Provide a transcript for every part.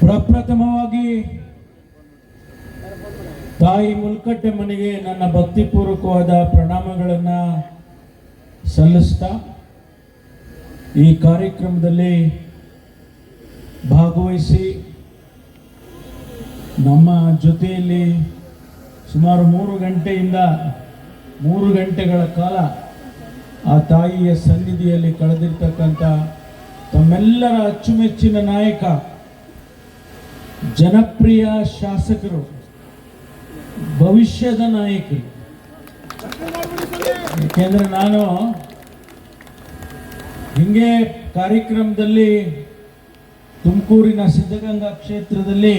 ಪ್ರಪ್ರಥಮವಾಗಿ ತಾಯಿ ಮುಲ್ಕಟ್ಟೆ ಮನೆಗೆ ನನ್ನ ಭಕ್ತಿಪೂರ್ವಕವಾದ ಪ್ರಣಾಮಗಳನ್ನು ಸಲ್ಲಿಸ್ತಾ ಈ ಕಾರ್ಯಕ್ರಮದಲ್ಲಿ ಭಾಗವಹಿಸಿ ನಮ್ಮ ಜೊತೆಯಲ್ಲಿ ಸುಮಾರು ಮೂರು ಗಂಟೆಯಿಂದ ಮೂರು ಗಂಟೆಗಳ ಕಾಲ ಆ ತಾಯಿಯ ಸನ್ನಿಧಿಯಲ್ಲಿ ಕಳೆದಿರ್ತಕ್ಕಂಥ ತಮ್ಮೆಲ್ಲರ ಅಚ್ಚುಮೆಚ್ಚಿನ ನಾಯಕ ಜನಪ್ರಿಯ ಶಾಸಕರು, ಭವಿಷ್ಯದ ನಾಯಕರು. ಯಾಕೆಂದ್ರೆ ನಾನು ಹಿಂಗೆ ಕಾರ್ಯಕ್ರಮದಲ್ಲಿ ತುಮಕೂರಿನ ಸಿದ್ಧಗಂಗಾ ಕ್ಷೇತ್ರದಲ್ಲಿ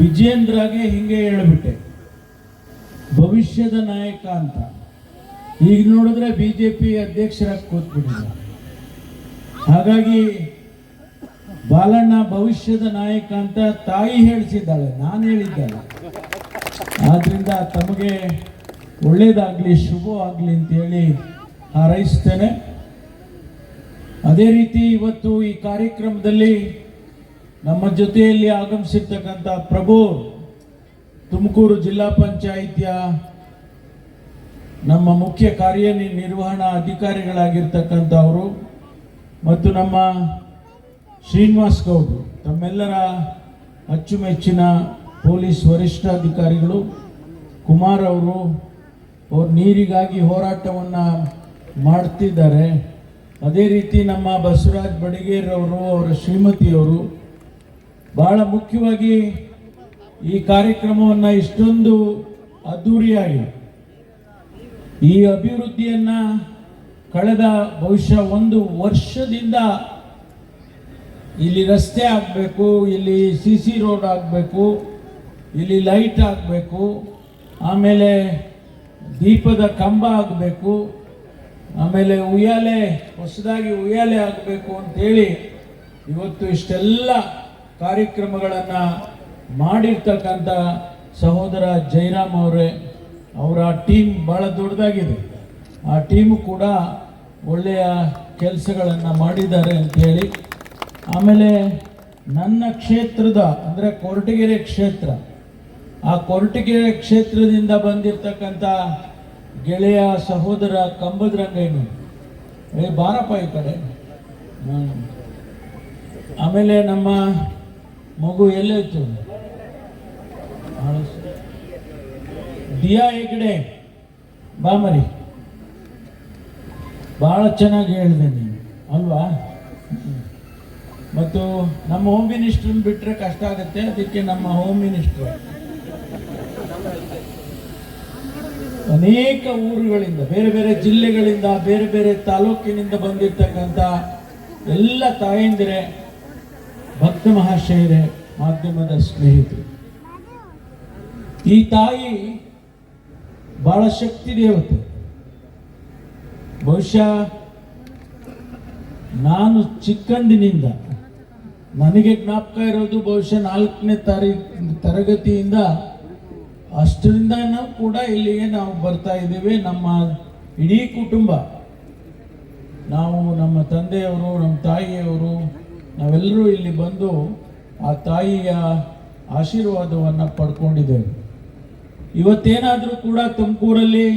ವಿಜೇಂದ್ರಗೆ ಹಿಂಗೆ ಹೇಳ್ಬಿಟ್ಟೆ, ಭವಿಷ್ಯದ ನಾಯಕ ಅಂತ. ಈಗ ನೋಡಿದ್ರೆ ಬಿ ಜೆ ಪಿ ಅಧ್ಯಕ್ಷರಾಗಿ ಕೂತ್ಬಿಟ್ಟಿದ್ದಾರೆ. ಹಾಗಾಗಿ ಬಾಲಣ್ಣ ಭವಿಷ್ಯದ ನಾಯಕ ಅಂತ ತಾಯಿ ಹೇಳಿಸಿದ್ದಾಳೆ, ನಾನು ಹೇಳಿದ್ದಲ್ಲ. ಆದ್ರಿಂದ ತಮಗೆ ಒಳ್ಳೇದಾಗಲಿ ಶುಭವಾಗಲಿ ಅಂತೇಳಿ ಹಾರೈಸ್ತೇನೆ. ಅದೇ ರೀತಿ ಇವತ್ತು ಈ ಕಾರ್ಯಕ್ರಮದಲ್ಲಿ ನಮ್ಮ ಜೊತೆಯಲ್ಲಿ ಆಗಮಿಸಿರ್ತಕ್ಕಂಥ ಪ್ರಭು, ತುಮಕೂರು ಜಿಲ್ಲಾ ಪಂಚಾಯಿತಿಯ ನಮ್ಮ ಮುಖ್ಯ ಕಾರ್ಯನಿರ್ವಹಣಾ ಅಧಿಕಾರಿಗಳಾಗಿರ್ತಕ್ಕಂಥವರು ಮತ್ತು ನಮ್ಮ ಶ್ರೀನಿವಾಸ್ ಗೌಡ್ರು, ತಮ್ಮೆಲ್ಲರ ಅಚ್ಚುಮೆಚ್ಚಿನ ಪೊಲೀಸ್ ವರಿಷ್ಠಾಧಿಕಾರಿಗಳು, ಕುಮಾರ್ ಅವರು ಅವ್ರು ನೀರಿಗಾಗಿ ಹೋರಾಟವನ್ನು ಮಾಡ್ತಿದ್ದಾರೆ. ಅದೇ ರೀತಿ ನಮ್ಮ ಬಸವರಾಜ್ ಬಡಿಗೇರ್ ಅವರು, ಅವರ ಶ್ರೀಮತಿಯವರು, ಬಹಳ ಮುಖ್ಯವಾಗಿ ಈ ಕಾರ್ಯಕ್ರಮವನ್ನು ಇಷ್ಟೊಂದು ಅದ್ಧೂರಿಯಾಗಿ ಈ ಅಭಿವೃದ್ಧಿಯನ್ನು ಕಳೆದ ಬಹುಶಃ ಒಂದು ವರ್ಷದಿಂದ ಇಲ್ಲಿ ರಸ್ತೆ ಆಗಬೇಕು, ಇಲ್ಲಿ ಸಿ ಸಿ ರೋಡ್ ಆಗಬೇಕು, ಇಲ್ಲಿ ಲೈಟ್ ಆಗಬೇಕು, ಆಮೇಲೆ ದೀಪದ ಕಂಬ ಆಗಬೇಕು, ಆಮೇಲೆ ಉಯ್ಯಾಲೆ, ಹೊಸದಾಗಿ ಉಯ್ಯಾಲೆ ಆಗಬೇಕು ಅಂತೇಳಿ ಇವತ್ತು ಇಷ್ಟೆಲ್ಲ ಕಾರ್ಯಕ್ರಮಗಳನ್ನು ಮಾಡಿರ್ತಕ್ಕಂಥ ಸಹೋದರ ಜಯರಾಮ್ ಅವರೇ, ಅವರ ಟೀಮ್ ಭಾಳ ದೊಡ್ಡದಾಗಿದೆ. ಆ ಟೀಮು ಕೂಡ ಒಳ್ಳೆಯ ಕೆಲಸಗಳನ್ನು ಮಾಡಿದ್ದಾರೆ ಅಂತೇಳಿ ಆಮೇಲೆ ನನ್ನ ಕ್ಷೇತ್ರದ, ಅಂದರೆ ಕೊರಟಗೆರೆ ಕ್ಷೇತ್ರ, ಆ ಕೊರಟಗೆರೆ ಕ್ಷೇತ್ರದಿಂದ ಬಂದಿರತಕ್ಕಂಥ ಗೆಳೆಯ ಸಹೋದರ ಕಂಬದ್ರಂಗಯ್ಯನು ಏ, ಬಾರಪ್ಪ ಈ ಕಡೆ. ಆಮೇಲೆ ನಮ್ಮ ಮಗು ಎಲ್ಲೋಯ್ತು? ದಿಯಾ ಈ ಕಡೆ ಬಾಮರಿ ಭಾಳ ಚೆನ್ನಾಗಿ ಹೇಳಿದೆ ನೀನು, ಅಲ್ವಾ. ಮತ್ತು ನಮ್ಮ ಹೋಮ್ ಮಿನಿಸ್ಟ್ರನ್ನ ಬಿಟ್ಟರೆ ಕಷ್ಟ ಆಗುತ್ತೆ. ಅದಕ್ಕೆ ನಮ್ಮ ಹೋಮ್ ಮಿನಿಸ್ಟರ್ ಅನೇಕ ಊರುಗಳಿಂದ, ಬೇರೆ ಬೇರೆ ಜಿಲ್ಲೆಗಳಿಂದ, ಬೇರೆ ಬೇರೆ ತಾಲೂಕಿನಿಂದ ಬಂದಿರ್ತಕ್ಕಂಥ ಎಲ್ಲ ತಾಯಂದಿರೆ, ಭಕ್ತ ಮಹಾಶಯರೇ, ಮಾಧ್ಯಮದ ಸ್ನೇಹಿತರು. ಈ ತಾಯಿ ಬಹಳ ಶಕ್ತಿ ದೇವತೆ. ಬಹುಶಃ ನಾನು ಚಿಕ್ಕಂದಿನಿಂದ ನನಗೆ ಜ್ಞಾಪಕ ಇರೋದು ಬಹುಶಃ ನಾಲ್ಕನೇ ತಾರೀಕು ತರಗತಿಯಿಂದ ಅಷ್ಟರಿಂದನೂ ಕೂಡ ಇಲ್ಲಿಗೆ ನಾವು ಬರ್ತಾ ಇದ್ದೀವಿ. ನಮ್ಮ ಇಡೀ ಕುಟುಂಬ, ನಾವು ನಮ್ಮ ತಂದೆಯವರು, ನಮ್ಮ ತಾಯಿಯವರು, ನಾವೆಲ್ಲರೂ ಇಲ್ಲಿ ಬಂದು ಆ ತಾಯಿಯ ಆಶೀರ್ವಾದವನ್ನು ಪಡ್ಕೊಂಡಿದ್ದೇವೆ. ಇವತ್ತೇನಾದರೂ ಕೂಡ ತುಮಕೂರಲ್ಲಿ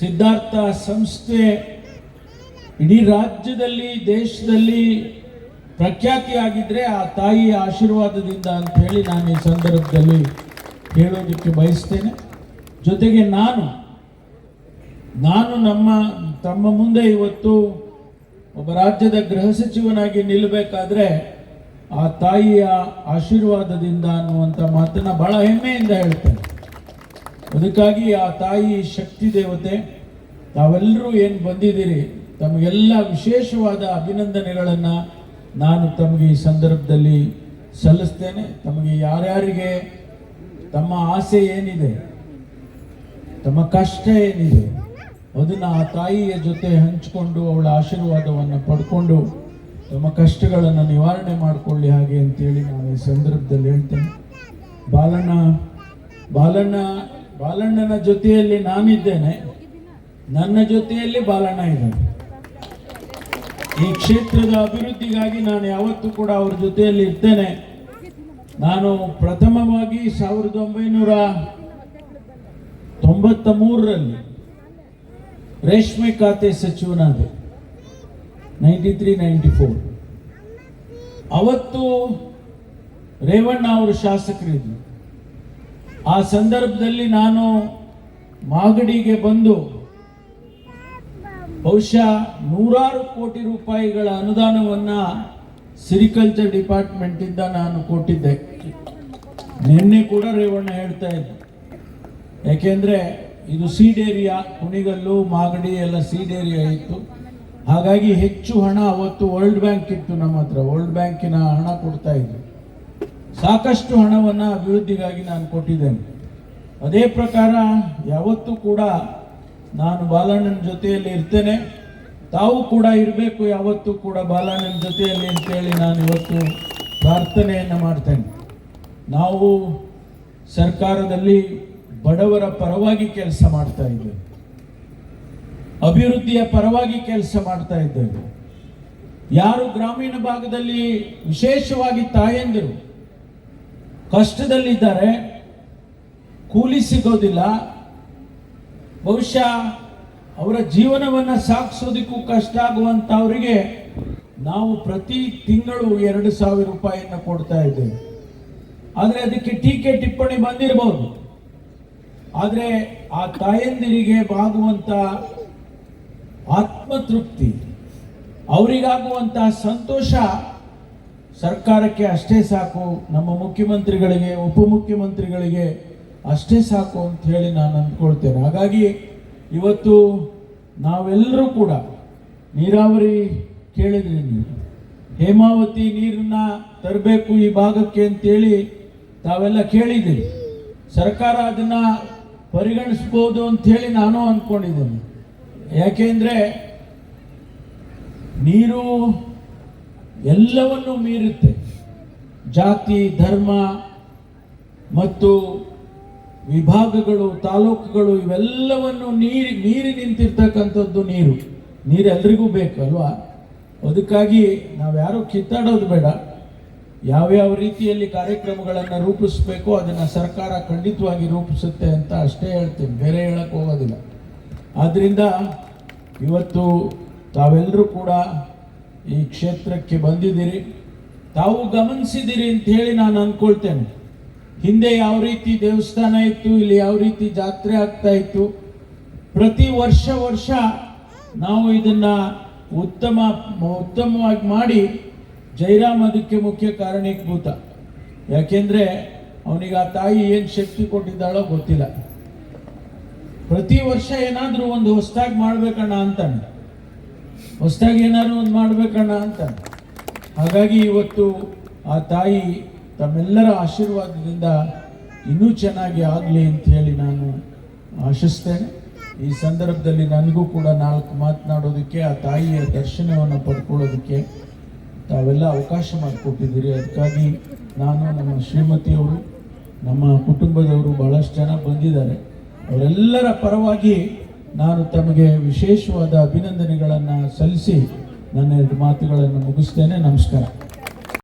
ಸಿದ್ಧಾರ್ಥ ಸಂಸ್ಥೆ ಇಡೀ ರಾಜ್ಯದಲ್ಲಿ, ದೇಶದಲ್ಲಿ ಪ್ರಖ್ಯಾತಿ ಆಗಿದ್ರೆ ಆ ತಾಯಿಯ ಆಶೀರ್ವಾದದಿಂದ ಅಂತ ಹೇಳಿ ನಾನು ಈ ಸಂದರ್ಭದಲ್ಲಿ ಹೇಳೋದಕ್ಕೆ ಬಯಸ್ತೇನೆ. ಜೊತೆಗೆ ನಾನು ನಾನು ನಮ್ಮ, ತಮ್ಮ ಮುಂದೆ ಇವತ್ತು ಒಬ್ಬ ರಾಜ್ಯದ ಗೃಹ ಸಚಿವನಾಗಿ ನಿಲ್ಲಬೇಕಾದ್ರೆ ಆ ತಾಯಿಯ ಆಶೀರ್ವಾದದಿಂದ ಅನ್ನುವಂಥ ಮಾತನ್ನ ಬಹಳ ಹೆಮ್ಮೆಯಿಂದ ಹೇಳ್ತೇನೆ. ಅದಕ್ಕಾಗಿ ಆ ತಾಯಿ ಶಕ್ತಿ ದೇವತೆ, ತಾವೆಲ್ಲರೂ ಏನು ಬಂದಿದ್ದೀರಿ, ತಮಗೆಲ್ಲ ವಿಶೇಷವಾದ ಅಭಿನಂದನೆಗಳನ್ನು ನಾನು ತಮಗೆ ಈ ಸಂದರ್ಭದಲ್ಲಿ ಸಲ್ಲಿಸ್ತೇನೆ. ತಮಗೆ ಯಾರ್ಯಾರಿಗೆ ತಮ್ಮ ಆಸೆ ಏನಿದೆ, ತಮ್ಮ ಕಷ್ಟ ಏನಿದೆ, ಅದನ್ನು ಆ ತಾಯಿಯ ಜೊತೆ ಹಂಚಿಕೊಂಡು ಅವಳ ಆಶೀರ್ವಾದವನ್ನು ಪಡ್ಕೊಂಡು ತಮ್ಮ ಕಷ್ಟಗಳನ್ನು ನಿವಾರಣೆ ಮಾಡಿಕೊಳ್ಳಿ ಹಾಗೆ ಅಂತೇಳಿ ನಾನು ಈ ಸಂದರ್ಭದಲ್ಲಿ ಹೇಳ್ತೇನೆ. ಬಾಲಣ್ಣ ಬಾಲಣ್ಣ, ಬಾಲಣ್ಣನ ಜೊತೆಯಲ್ಲಿ ನಾನಿದ್ದೇನೆ. ನನ್ನ ಜೊತೆಯಲ್ಲಿ ಬಾಲಣ್ಣ ಇದ್ದಾನೆ. ಈ ಕ್ಷೇತ್ರದ ಅಭಿವೃದ್ಧಿಗಾಗಿ ನಾನು ಯಾವತ್ತೂ ಕೂಡ ಅವ್ರ ಜೊತೆಯಲ್ಲಿ ಇರ್ತೇನೆ. ನಾನು ಪ್ರಥಮವಾಗಿ ಸಾವಿರದ ಒಂಬೈನೂರ ತೊಂಬತ್ತ ಮೂರರಲ್ಲಿ ರೇಷ್ಮೆ ಖಾತೆ ಸಚಿವನಾದೆ. ನೈಂಟಿ ತ್ರೀ ನೈಂಟಿ ಫೋರ್ ಅವತ್ತು ರೇವಣ್ಣ ಅವರು ಶಾಸಕರಿದ್ರು ಆ ಸಂದರ್ಭದಲ್ಲಿ ನಾನು ಮಾಗಡಿಗೆ ಬಂದು ಬಹುಶಃ ನೂರಾರು ಕೋಟಿ ರೂಪಾಯಿಗಳ ಅನುದಾನವನ್ನ ಸಿರಿಕಲ್ಚರ್ ಡಿಪಾರ್ಟ್ಮೆಂಟ್ ಇಂದ ನಾನು ಕೊಟ್ಟಿದ್ದೆ. ನಿನ್ನೆ ಕೂಡ ರೇವಣ್ಣ ಹೇಳ್ತಾ ಇದ್ದೆ ಯಾಕೆಂದರೆ ಇದು ಸೀಡ್ ಏರಿಯಾ, ಕುಣಿಗಲ್ಲು, ಮಾಗಡಿ ಎಲ್ಲ ಸೀಡ್ ಏರಿಯಾ ಇತ್ತು. ಹಾಗಾಗಿ ಹೆಚ್ಚು ಹಣ ಅವತ್ತು ವರ್ಲ್ಡ್ ಬ್ಯಾಂಕ್ ಇತ್ತು ನಮ್ಮ ಹತ್ರ. ವರ್ಲ್ಡ್ ಬ್ಯಾಂಕಿನ ಹಣ ಕೊಡ್ತಾ ಇದ್ವಿ. ಸಾಕಷ್ಟು ಹಣವನ್ನ ಅಭಿವೃದ್ಧಿಗಾಗಿ ನಾನು ಕೊಟ್ಟಿದ್ದೇನೆ. ಅದೇ ಪ್ರಕಾರ ಯಾವತ್ತೂ ಕೂಡ ನಾನು ಬಾಲಣ್ಣನ ಜೊತೆಯಲ್ಲಿ ಇರ್ತೇನೆ. ತಾವು ಕೂಡ ಇರಬೇಕು, ಯಾವತ್ತೂ ಕೂಡ ಬಾಲಣ್ಣನ ಜೊತೆಯಲ್ಲಿ ಅಂತೇಳಿ ನಾನು ಇವತ್ತು ಪ್ರಾರ್ಥನೆಯನ್ನು ಮಾಡ್ತೇನೆ. ನಾವು ಸರ್ಕಾರದಲ್ಲಿ ಬಡವರ ಪರವಾಗಿ ಕೆಲಸ ಮಾಡ್ತಾ ಇದ್ದೇವೆ. ಅಭಿವೃದ್ಧಿಯ ಪರವಾಗಿ ಕೆಲಸ ಮಾಡ್ತಾ ಇದ್ದೇವೆ. ಯಾರು ಗ್ರಾಮೀಣ ಭಾಗದಲ್ಲಿ ವಿಶೇಷವಾಗಿ ತಾಯಂದಿರು ಕಷ್ಟದಲ್ಲಿದ್ದಾರೆ, ಕೂಲಿ ಸಿಗೋದಿಲ್ಲ ಬಹುಶಃ ಅವರ ಜೀವನವನ್ನು ಸಾಗಿಸೋದಕ್ಕೂ ಕಷ್ಟ ಆಗುವಂತವರಿಗೆ ನಾವು ಪ್ರತಿ ತಿಂಗಳು ಎರಡು ಸಾವಿರ ರೂಪಾಯಿಯನ್ನು ಕೊಡ್ತಾ ಇದ್ದೇವೆ. ಆದರೆ ಅದಕ್ಕೆ ಟೀಕೆ ಟಿಪ್ಪಣಿ ಬಂದಿರಬಹುದು ಆದರೆ ಆ ತಾಯಂದಿರಿಗೆ ಬಾಗುವಂತ ಆತ್ಮತೃಪ್ತಿ, ಅವರಿಗಾಗುವಂತಹ ಸಂತೋಷ ಸರ್ಕಾರಕ್ಕೆ ಅಷ್ಟೇ ಸಾಕು. ನಮ್ಮ ಮುಖ್ಯಮಂತ್ರಿಗಳಿಗೆ, ಉಪಮುಖ್ಯಮಂತ್ರಿಗಳಿಗೆ ಅಷ್ಟೇ ಸಾಕು ಅಂತ ಹೇಳಿ ನಾನು ಅಂದ್ಕೊಳ್ತೇನೆ. ಹಾಗಾಗಿ ಇವತ್ತು ನಾವೆಲ್ಲರೂ ಕೂಡ ನೀರಾವರಿ ಕೇಳಿದ್ರಿ ನೀವು. ಹೇಮಾವತಿ ನೀರನ್ನ ತರಬೇಕು ಈ ಭಾಗಕ್ಕೆ ಅಂತೇಳಿ ತಾವೆಲ್ಲ ಕೇಳಿದ್ದೀರಿ. ಸರ್ಕಾರ ಅದನ್ನ ಪರಿಗಣಿಸ್ಬೋದು ಅಂತ ಹೇಳಿ ನಾನು ಅಂದ್ಕೊಂಡಿದ್ದೇನೆ. ಯಾಕೆಂದ್ರೆ ನೀರು ಎಲ್ಲವನ್ನು ಮೀರುತ್ತೆ. ಜಾತಿ, ಧರ್ಮ ಮತ್ತು ವಿಭಾಗಗಳು, ತಾಲೂಕುಗಳು ಇವೆಲ್ಲವನ್ನು ನೀರಿ ಮೀರಿ ನಿಂತಿರ್ತಕ್ಕಂಥದ್ದು ನೀರು. ನೀರು ಎಲ್ರಿಗೂ ಬೇಕು, ಅಲ್ವಾ? ಅದಕ್ಕಾಗಿ ನಾವ್ಯಾರು ಕಿತ್ತಾಡೋದು ಬೇಡ. ಯಾವ್ಯಾವ ರೀತಿಯಲ್ಲಿ ಕಾರ್ಯಕ್ರಮಗಳನ್ನು ರೂಪಿಸಬೇಕು ಅದನ್ನು ಸರ್ಕಾರ ಖಂಡಿತವಾಗಿ ರೂಪಿಸುತ್ತೆ ಅಂತ ಅಷ್ಟೇ ಹೇಳ್ತೀನಿ. ಬೇರೆ ಹೇಳಕ್ಕೆ ಹೋಗೋದಿಲ್ಲ. ಆದ್ದರಿಂದ ಇವತ್ತು ತಾವೆಲ್ಲರೂ ಕೂಡ ಈ ಕ್ಷೇತ್ರಕ್ಕೆ ಬಂದಿದ್ದೀರಿ. ತಾವು ಗಮನಿಸಿದ್ದೀರಿ ಅಂತ ಹೇಳಿ ನಾನು ಅಂದ್ಕೊಳ್ತೇನೆ ಹಿಂದೆ ಯಾವ ರೀತಿ ದೇವಸ್ಥಾನ ಇತ್ತು, ಇಲ್ಲಿ ಯಾವ ರೀತಿ ಜಾತ್ರೆ ಆಗ್ತಾ ಇತ್ತು, ಪ್ರತಿ ವರ್ಷ ವರ್ಷ ನಾವು ಇದನ್ನ ಉತ್ತಮ, ಉತ್ತಮವಾಗಿ ಮಾಡಿ ಜೈರಾಮ್ ಅದಕ್ಕೆ ಮುಖ್ಯ ಕಾರಣೀಭೂತ. ಯಾಕೆಂದ್ರೆ ಅವನಿಗೆ ಆ ತಾಯಿ ಏನು ಶಕ್ತಿ ಕೊಟ್ಟಿದ್ದಾಳೋ ಗೊತ್ತಿಲ್ಲ. ಪ್ರತಿ ವರ್ಷ ಏನಾದರೂ ಒಂದು ಹೊಸದಾಗಿ ಮಾಡ್ಬೇಕಣ್ಣ ಅಂತಾನೆ. ಹೊಸದಾಗಿ ಏನಾದ್ರು ಒಂದು ಮಾಡ್ಬೇಕಣ್ಣ ಅಂತಾನೆ. ಹಾಗಾಗಿ ಇವತ್ತು ಆ ತಾಯಿ ತಮ್ಮೆಲ್ಲರ ಆಶೀರ್ವಾದದಿಂದ ಇನ್ನೂ ಚೆನ್ನಾಗಿ ಆಗಲಿ ಅಂತ ಹೇಳಿ ನಾನು ಆಶಿಸ್ತೇನೆ. ಈ ಸಂದರ್ಭದಲ್ಲಿ ನನಗೂ ಕೂಡ ನಾಲ್ಕು ಮಾತನಾಡೋದಕ್ಕೆ, ಆ ತಾಯಿಯ ದರ್ಶನವನ್ನು ಪಡ್ಕೊಳ್ಳೋದಕ್ಕೆ ತಾವೆಲ್ಲ ಅವಕಾಶ ಮಾಡಿಕೊಟ್ಟಿದ್ದೀರಿ. ಅದಕ್ಕಾಗಿ ನಾನು ನಮ್ಮ ಶ್ರೀಮತಿಯವರು, ನಮ್ಮ ಕುಟುಂಬದವರು ಬಹಳಷ್ಟು ಜನ ಬಂದಿದ್ದಾರೆ. ಅವರೆಲ್ಲರ ಪರವಾಗಿ ನಾನು ತಮಗೆ ವಿಶೇಷವಾದ ಅಭಿನಂದನೆಗಳನ್ನು ಸಲ್ಲಿಸಿ ನನ್ನ ಎರಡು ಮಾತುಗಳನ್ನು ಮುಗಿಸ್ತೇನೆ. ನಮಸ್ಕಾರ.